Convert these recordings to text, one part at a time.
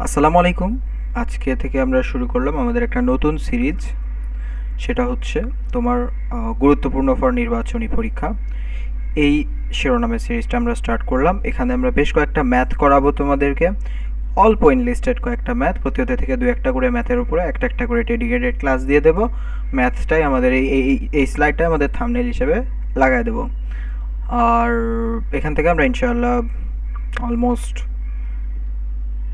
আসসালামু আলাইকুম। আজকে থেকে আমরা শুরু করলাম আমাদের একটা নতুন সিরিজ। সেটা হচ্ছে তোমার গুরুত্বপূর্ণ ফর নির্বাচনী পরীক্ষা। এই শিরোনামের সিরিজটা আমরা স্টার্ট করলাম। এখানে আমরা বেশ কয়েকটা ম্যাথ করাবো তোমাদেরকে। অল্প ইনলিস্টেড কয়েকটা ম্যাথ প্রতিহত থেকে দু একটা করে ম্যাথের উপরে একটা একটা করে ডেডিকেটেড ক্লাস দিয়ে দেবো। ম্যাথসটাই আমাদের এই এই এই স্লাইডটাই আমাদের থামনেল হিসেবে লাগাই দেবো। আর এখান থেকে আমরা ইনশাআল্লাহ অলমোস্ট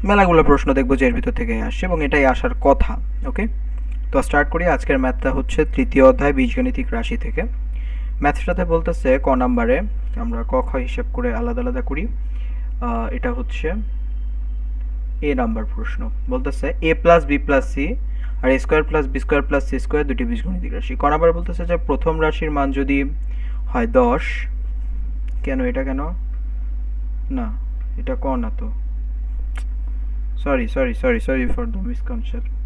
মেলাগুলো প্রশ্ন দেখব যে এর ভিতর থেকে আসছে এবং এটাই আসার কথা ওকে তো স্টার্ট করি। আজকের ম্যাথটা হচ্ছে তৃতীয় অধ্যায় বীজগণিতিক রাশি থেকে। ম্যাথটাতে বলতেছে ক নাম্বারে, আমরা ক, খ হিসেব করে আলাদা আলাদা করি। এটা হচ্ছে এ নাম্বার প্রশ্ন। বলতেছে A plus B plus C R A square plus B square plus C square দুটি বীজগণিতিক রাশি। ক নাম্বার বলতেছে যে প্রথম রাশির মান যদি হয় দশ, কেন এটা কেন? না, এটা ক না তো। Sorry sorry sorry sorry for the misconcept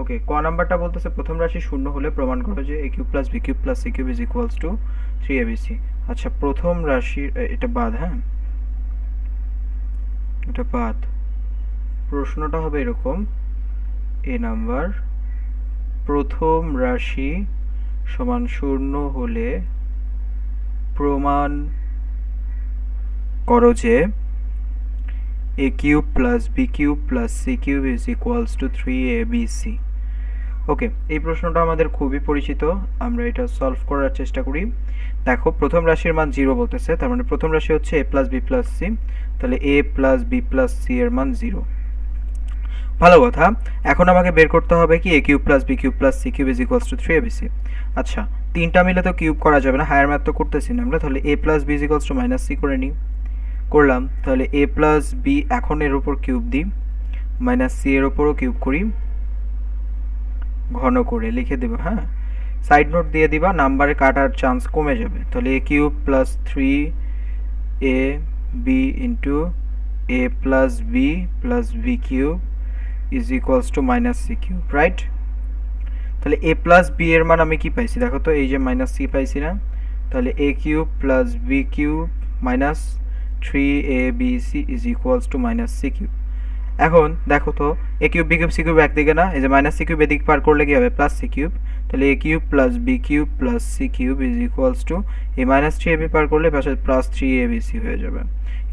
okay ক নাম্বারটা বলতেছে, প্রথম রাশি শূন্য হলে প্রমাণ করো যে A cube plus B cube plus C cube is equals to three A ABC আচ্ছা প্রথম রাশির এটা বাদ হ্যাঁ? এটা বাদ। প্রশ্নটা হবে এরকম এ নাম্বার, প্রথম রাশি সমান শূন্য হলে প্রমাণ করো যে a cube plus b cube plus c cube is equals to 3abc ওকে এই প্রশ্নটা আমাদের খুবই পরিচিত। আমরা এটা সলভ করার চেষ্টা করি। দেখো, প্রথম রাশির মান জিরো বলতেছে। তার মানে প্রথম রাশি হচ্ছে A plus B plus C তাহলে A plus B plus C এর মান জিরো ভালো কথা। এখন আমাকে বের করতে হবে কি A cube plus B cube plus C cube is equals to three ABC আচ্ছা তিনটা মিলে তো কিউব করা যাবে না। হায়ার ম্যাথ তো করতেছি না আমরা। তাহলে A plus B is equals to minus C করে নিই। করলাম, তাহলে এ প্লাস বি এখন এর উপর কিউব দিই মাইনাস সি এর উপরও কিউব করি, ঘন করে লিখে দেবো হ্যাঁ? সাইড নোট দিয়ে দিবা নাম্বারে কাটার চান্স কমে যাবে। তাহলে A cube plus three A B into A plus B plus B cube is equals to minus C cube right তাহলে এ প্লাস বি এর মান আমি কি পাইছি? দেখো তো, এই যে মাইনাস সি পাইছি না, তাহলে A cube plus B cube minus three A B C is equals to minus C cube এখন দেখো তো A cube B cube C cube একদিকে না, এই যে মাইনাস সি কিউব এদিক পার করলে কি হবে? প্লাস সি কিউব তাহলে A cube plus B cube plus C cube is equals to এই মাইনাস থ্রি এ বি পার করলে পাশে plus three A B C হয়ে যাবে।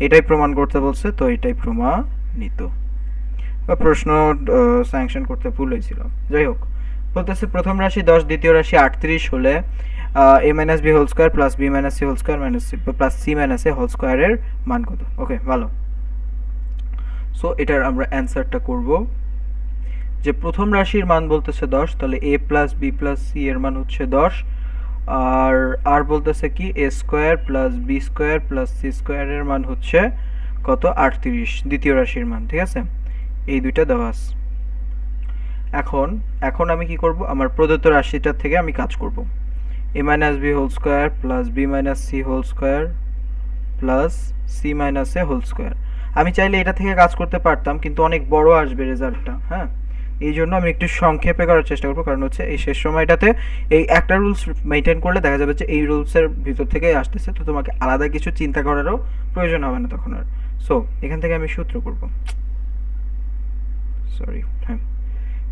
এটাই প্রমাণ করতে বলছে, তো এটাই প্রমাণিত। বা প্রশ্ন স্যাংশন করতে ভুল হয়েছিল। যাই হোক। বলতেছে প্রথম রাশি দশ, দ্বিতীয় রাশি আটত্রিশ হলে A minus B whole square plus B minus C whole square minus C plus C minus A whole স্কোয়ারের মান কত? ওকে ভালো। সো এটার আমরা অ্যান্সারটা করব। যে প্রথম রাশির মান বলতেছে দশ, তাহলে A plus B plus C এর মান হচ্ছে দশ। আর আর বলতেছে কি? A square plus B square plus C স্কোয়ারের মান হচ্ছে কত? আটত্রিশ, দ্বিতীয় রাশির মান, ঠিক আছে? এই দুইটা দেওয়া আছে। এখন এখন আমি কি করব? আমার প্রদত্ত রাশিটা থেকে আমি কাজ করব। A minus B whole square plus B minus C whole square plus C minus A whole square আমি চাইলে এটা থেকে কাজ করতে পারতাম, কিন্তু অনেক বড় আসবে রেজাল্টটা হ্যাঁ? এই জন্য আমি একটু সংক্ষেপে করার চেষ্টা করব, কারণ হচ্ছে এই শেষ সময়টাতে এই একটা রুলস মেনটেন করলে দেখা যাবে যে এই রুলসের ভিতর থেকেই আসতেছে, তো তোমাকে আলাদা কিছু চিন্তা করারও প্রয়োজন হবে না তখন আর। সো এখান থেকে আমি সূত্র করব। সরি হ্যাঁ।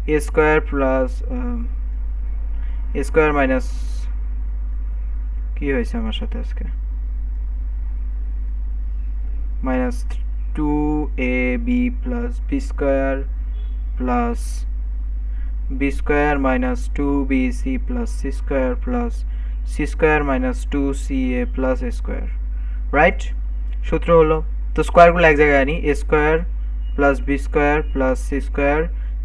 A square plus square minus কি হয়েছে আমার সাথে আজকে? Minus two A B plus B square plus B square minus two B C plus C square plus C square minus two C A plus A square right সূত্র হলো, তো স্কোয়ারগুলো এক জায়গায় আনি A square plus B square plus C square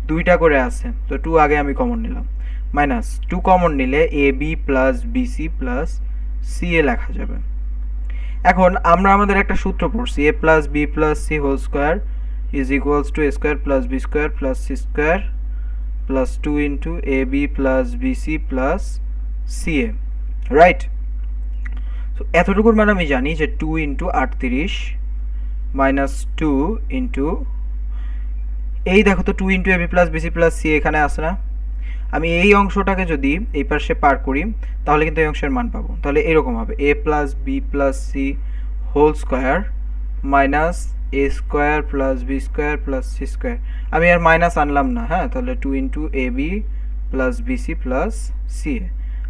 দুইটা করে আছে, তো টু আগে আমি কমন নিলাম। মাইনাস টু কমন নিলে A B plus BC plus C A লেখা যাবে। এখন আমরা আমাদের একটা সূত্র পড়ছি A plus B plus C whole square is equals to A square plus B square plus C square plus two into A B plus BC plus C A right তো এতটুকুর মানে আমি জানি যে টু ইন্টু আটত্রিশ minus two into এই দেখো তো two into A B plus BC plus C এখানে আসে না? আমি এই অংশটাকে যদি এই পাশে পার করি, তাহলে কিন্তু এই অংশের মান পাবো। তাহলে এরকম হবে A plus B plus C whole square minus A A square plus B square plus C square আমি আর মাইনাস আনলাম না হ্যাঁ? তাহলে two into A B plus BC plus C A.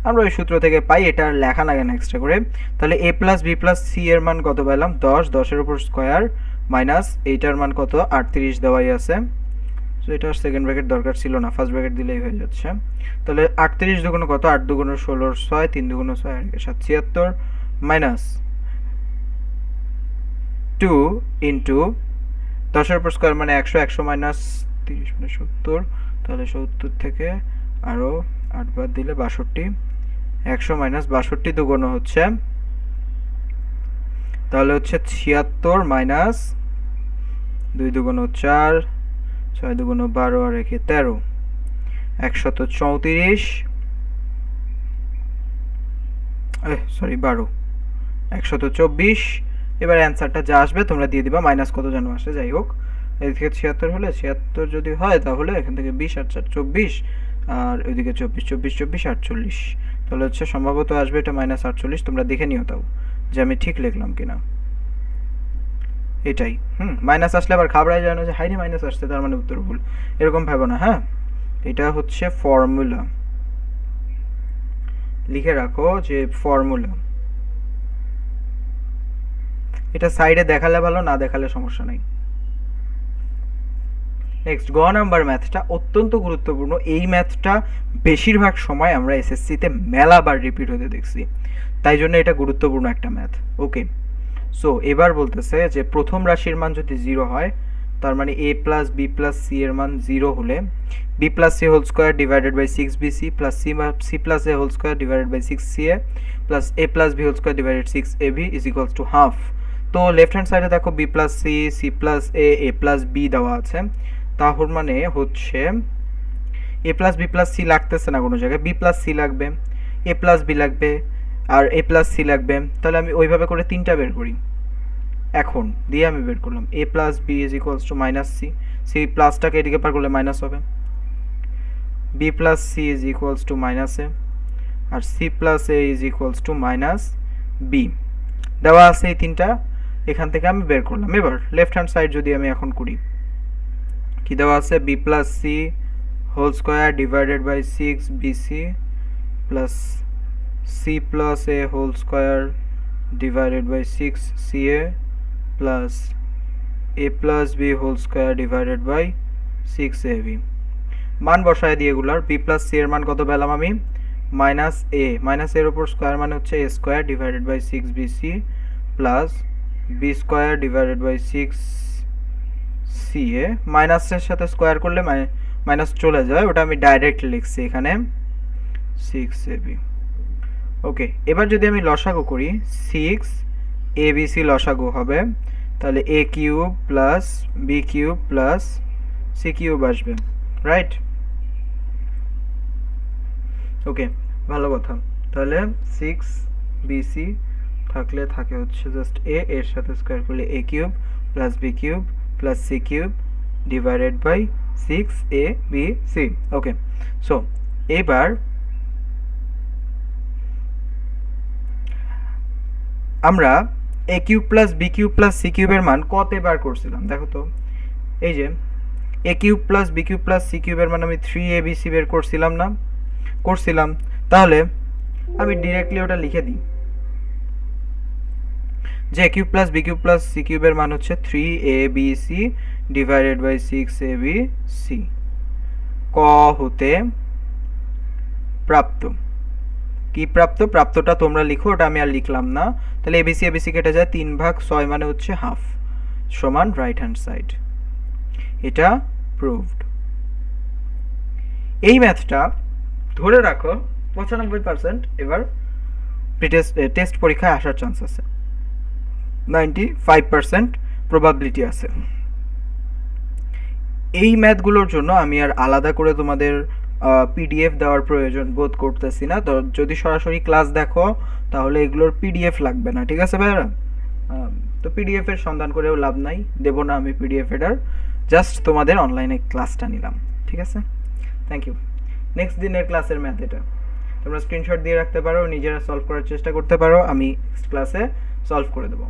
আমরা ওই সূত্র থেকে পাই, এটা আর লেখা লাগে না এক্সট্রা করে। তাহলে A plus B plus C এর মান কত পেলাম দশ, দশের উপর স্কোয়ার মাইনাস এইটার মান কত? আটত্রিশ দেওয়াই আছে। সো এটা সেকেন্ড ব্র্যাকেট দরকার ছিল না ফার্স্ট ব্র্যাকেট দিলেই হয়ে যাচ্ছে। তাহলে আটত্রিশ দুগুণ কত? আট দুগুণ ষোলোর ছয়, তিন দুগুণ ছয় আর সাত, ছিয়াত্তর মাইনাস টু ইন্টু দশের উপর স্কোয়ার মানে একশো একশো মাইনাস তিরিশ মানে সত্তর, তাহলে সত্তর থেকে আরও আট বাদ দিলে বাষট্টি, একশো মাইনাস বাষট্টি দুগুণ হচ্ছে, তাহলে হচ্ছে ছিয়াত্তর মাইনাস দুই দুগুণ চার ছয় দুগুণ বারো আর একে তেরো। একশত চৌত্রিশ। সরি বারো। একশত চব্বিশ। এবার অ্যান্সারটা যা আসবে তোমরা দিয়ে দিবা, মাইনাস কত যেন আসে, যাই হোক। এদিকে ছিয়াত্তর হলে, ছিয়াত্তর যদি হয় তাহলে এখান থেকে বিশ আর চার চব্বিশ, আর ওইদিকে চব্বিশ চব্বিশ চব্বিশ, আটচল্লিশ। তাহলে হচ্ছে সম্ভবত আসবে এটা মাইনাস আটচল্লিশ, তোমরা দেখে নিও তাও যে আমি ঠিক লিখলাম কিনা। এটাই। হুম মাইনাস আসলে আবার খাবড়ায় যায় না যে হাইরে মাইনাস আসছে, তার মানে উত্তর ভুল। এরকম ভেবো না হ্যাঁ? এটা হচ্ছে ফর্মুলা লিখে রাখো যে ফর্মুলা এটা সাইডে দেখালে ভালো, না দেখালে সমস্যা নেই। নেক্সট গ নাম্বার ম্যাথটা অত্যন্ত গুরুত্বপূর্ণ। এই ম্যাথটা বেশিরভাগ সময় আমরা এসএসসিতে মেলাবার রিপিট হতে দেখছি। তাই জন্য এটা গুরুত্বপূর্ণ একটা ম্যাথ ওকে সো এবার বলতেছে যে প্রথম রাশির মান যদি জিরো হয়, তার মানে A plus B plus C এর মান জিরো হলে B plus C whole square divided by six B C plus C C plus A whole square divided by six C A plus A plus B whole square divided six A B is equals to half তো left hand সাইডে দেখো B plus C C plus A A plus B দেওয়া আছে। তাহলে মানে হচ্ছে A plus B plus C লাগতেছে না কোনো জায়গায়। বি প্লাস সি লাগবে। এ প্লাস বি লাগবে। আর এ প্লাস সি লাগবে, তাহলে আমি ওইভাবে করে তিনটা বের করি। এখন, দিয়ে আমি বের করলাম। A plus B is equals to minus C C প্লাসটাকে এদিকে পার করলে মাইনাস হবে। B plus C is equals to minus A R C plus A is equals to minus B দেওয়া আছে এই তিনটা। এখান থেকে আমি বের করলাম। এবার লেফট হ্যান্ড সাইড যদি আমি এখন করি, কি দেওয়া আছে? B plus C whole square divided by six BC plus C plus A whole square divided by six C A plus A plus B whole square divided by six A B মান বসায় দিয়ে এগুলার। B plus C এর মান কত পেলাম আমি? Minus এ minus এর উপর স্কোয়ার মানে হচ্ছে A square divided by six B C plus B square divided by six C A মাইনাসের সাথে স্কোয়ার করলে মাইনাস চলে যায়। ওটা আমি ডাইরেক্ট লিখছি এখানে। সিক্স এ বি ওকে, এবার যদি আমি লসাগু করি সিক্স এ বি সি লসাগু হবে, তাহলে A cube plus B cube plus C cube আসবে রাইট ওকে, ভালো কথা। তাহলে সিক্স বিসি থাকলে থাকে হচ্ছে জাস্ট এ এর সাথে স্কোয়ার করলে A cube plus B cube plus C cube divided by six A B C okay so এবার আমরা A cube plus B cube plus C কিউবের মান কতে বার করছিলাম? দেখো তো, এই যে A cube plus B cube plus C কিউবের মান আমি থ্রি এ বি সি বের করছিলাম না, করছিলাম। তাহলে আমি ডিরেক্টলি ওটা লিখে দিই। যে A cube plus B cube plus C কিউবের মান হচ্ছে three A B C divided by six A B C ক হতে প্রাপ্ত। কি প্রাপ্ত? প্রাপ্তটা তোমরা লিখো, ওটা আমি আর লিখলাম না। তাহলে এবিসি এবিসি কেটে যায় তিন ভাগ ছয় মানে হচ্ছে হাফ সমান রাইট হ্যান্ড সাইড এটা প্রুভড এই ম্যাথটা ধরে রাখো, পঁচানব্বই পার্সেন্ট এবার টেস্ট টেস্ট পরীক্ষায় আসার চান্স আছে। নাইনটি ফাইভ পার্সেন্ট প্রবাবিলিটি আছে। এই ম্যাথগুলোর জন্য আমি আর আলাদা করে তোমাদের পিডিএফ দেওয়ার প্রয়োজন বোধ করতেছি না। তো যদি সরাসরি ক্লাস দেখো, তাহলে এগুলোর পিডিএফ লাগবে না, ঠিক আছে ভাইয়ারা? তো পিডিএফ এর সন্ধান করেও লাভ নাই, দেবো না আমি পিডিএফ এটার। জাস্ট তোমাদের অনলাইনে ক্লাসটা নিলাম, ঠিক আছে? থ্যাংক ইউ নেক্সট দিনের ক্লাসের ম্যাথ এটা। তোমরা স্ক্রিনশট দিয়ে রাখতে পারো, নিজেরা সলভ করার চেষ্টা করতে পারো, আমি নেক্সট ক্লাসে সলভ করে দেবো।